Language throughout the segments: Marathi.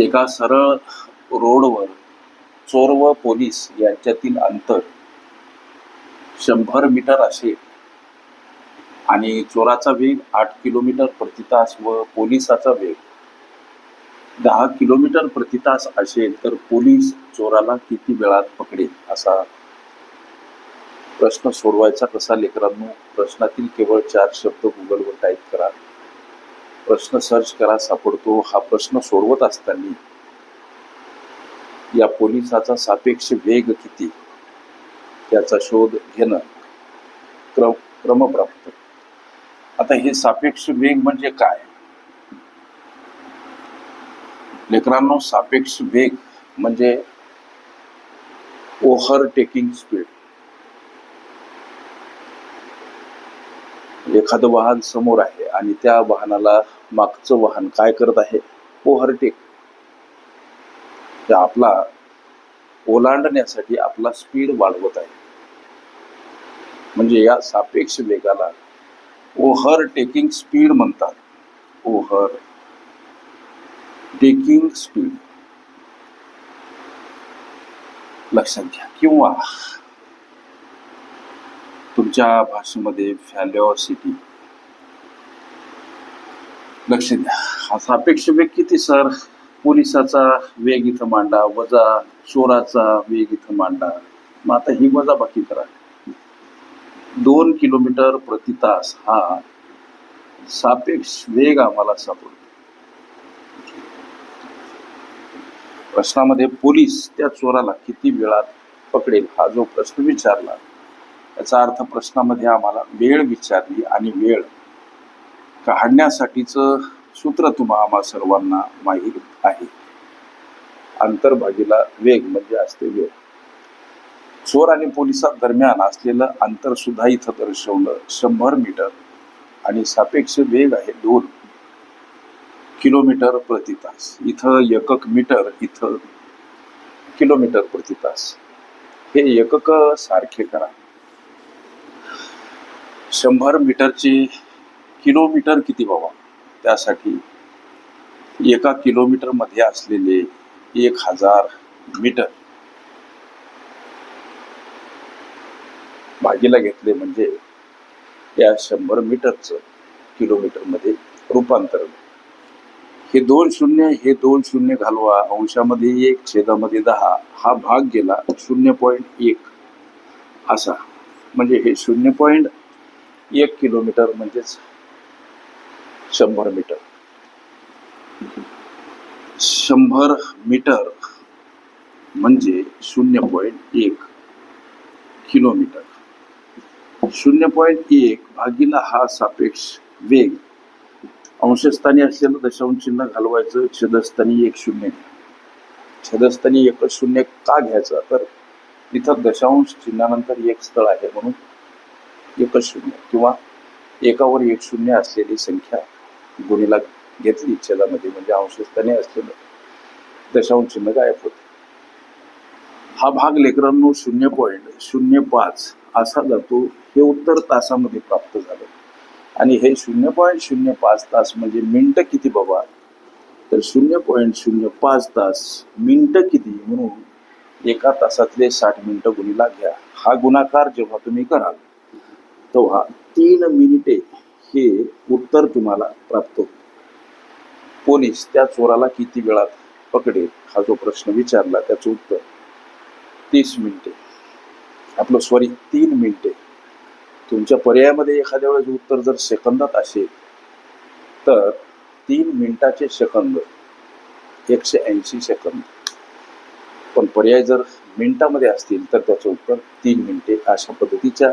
एका सरळ रोडवर चोर व पोलीस यांच्यातील अंतर शंभर मीटर असेल आणि चोराचा वेग आठ किलोमीटर प्रतितास व पोलिसाचा वेग दहा किलोमीटर प्रतितास असेल तर पोलीस चोराला किती वेळात पकडेल असा प्रश्न सोडवायचा कसा लेकरांनो? प्रश्नातील केवळ चार शब्द गुगलवर टाईप करा. प्रश्न सर्च करा सापडतो. हा प्रश्न सोडवत असताना या पोलिसाचा सापेक्ष वेग किती? त्याचा शोध घेणं क्रम क्रमप्राप्त. आता हे सापेक्ष वेग म्हणजे काय? लेकरांनो सापेक्ष वेग म्हणजे ओव्हरटेकिंग स्पीड. एखादं वाहन समोर आहे आणि त्या वाहनाला मागचं वाहन काय करत आहे ओव्हरटेक आपला ओलांडण्यासाठी आपला स्पीड वाढवत आहे. म्हणजे या सापेक्ष वेगाला ओव्हरटेकिंग स्पीड म्हणतात. ओव्हर टेकिंग स्पीड लक्षात घ्या. किंवा हिंदीच्या भाषेमध्ये व्हॅल्युसिटी लक्ष द्या. हा सापेक्ष वेग किती सर पोलिसाचा वेग इथं मांडा वजा चोराचा वेग इथं मांडा. मग आता ही वजा बाकी करा. दोन किलोमीटर प्रति तास हा सापेक्ष वेग आम्हाला सापडतो. प्रश्नामध्ये पोलीस त्या चोराला किती वेळात पकडेल हा जो प्रश्न विचारला याचा अर्थ प्रश्नामध्ये आम्हाला वेळ विचारली आणि वेळ काढण्यासाठीचं सूत्र तुम्हा आम्हा सर्वांना माहीत आहे. अंतर्भागीला वेग म्हणजे असते वेळ. चोर आणि पोलिसात दरम्यान असलेलं अंतर सुद्धा इथं दर्शवलं. शंभर मीटर आणि सापेक्ष वेग आहे दोन किलोमीटर प्रति तास. इथं एकक मीटर इथं किलोमीटर प्रति तास. हे एकक सारखे करा. शंभर मीटरचे किलोमीटर किती बाबा? त्यासाठी एका किलोमीटरमध्ये असलेले एक हजार मीटर भागीला घेतले म्हणजे या शंभर मीटरचं किलोमीटरमध्ये रूपांतर हे दोन शून्य हे दोन शून्य घालवा. अंशामध्ये एक छेदामध्ये दहा. हा भाग गेला शून्य पॉईंट एक. असा. म्हणजे हे शून्य पॉईंट एक किलोमीटर म्हणजेच शंभर मीटर. शंभर मीटर म्हणजे शून्य पॉईंट एक किलोमीटर. शून्य पॉईंट एक भागीला हा सापेक्ष वेग अंशस्थानी असलेलं दशांश चिन्ह घालवायचं छेदस्थानी एक शून्य. छेदस्थानी एकच शून्य का घ्यायचं? तर इथं दशांश चिन्हानंतर एक स्थळ आहे म्हणून एक शून्य किंवा एकावर एक शून्य असलेली संख्या गुणीला घेतली छेदामध्ये म्हणजे अंशस्थाने असलेलं. दशांश चिन्ह गायब होते. हा भाग लेकरांनो शून्य पॉईंट शून्य पाच असा जातो हे उत्तर तासामध्ये प्राप्त झालं. आणि हे शून्य पॉईंट शून्य पाच तास म्हणजे मिनटं किती बाबा? तर शून्य पॉईंट शून्य पाच तास मिनटं किती? म्हणून एका तासातले साठ मिनटं गुणीला घ्या. हा गुणाकार जेव्हा तुम्ही कराल तेव्हा तीन मिनिटे हे उत्तर तुम्हाला प्राप्त होईल. पोलीस त्या चोराला किती वेळात पकडेल हा जो प्रश्न विचारला त्याचं उत्तर तीस मिनिटे. आपलं सॉरी तीन मिनिटे. तुमच्या पर्यायामध्ये एखाद्या वेळेस उत्तर जर सेकंदात असेल तर तीन मिनिटाचे सेकंद एकशे ऐंशी सेकंद. पण पर्याय जर मिनिटामध्ये असतील तर त्याचं उत्तर तीन मिनिटे अशा पद्धतीच्या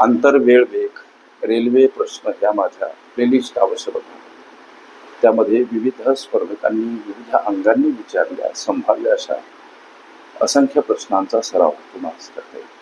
आंतरवेळ वेग रेल्वे प्रश्न ह्या माझ्या प्लेलिस्ट अवश्य बघा त्यामध्ये विविध स्पर्धकांनी विविध अंगांनी विचारल्या संभाव्य अशा असंख्य प्रश्नांचा सराव तुम्हाला करता येईल.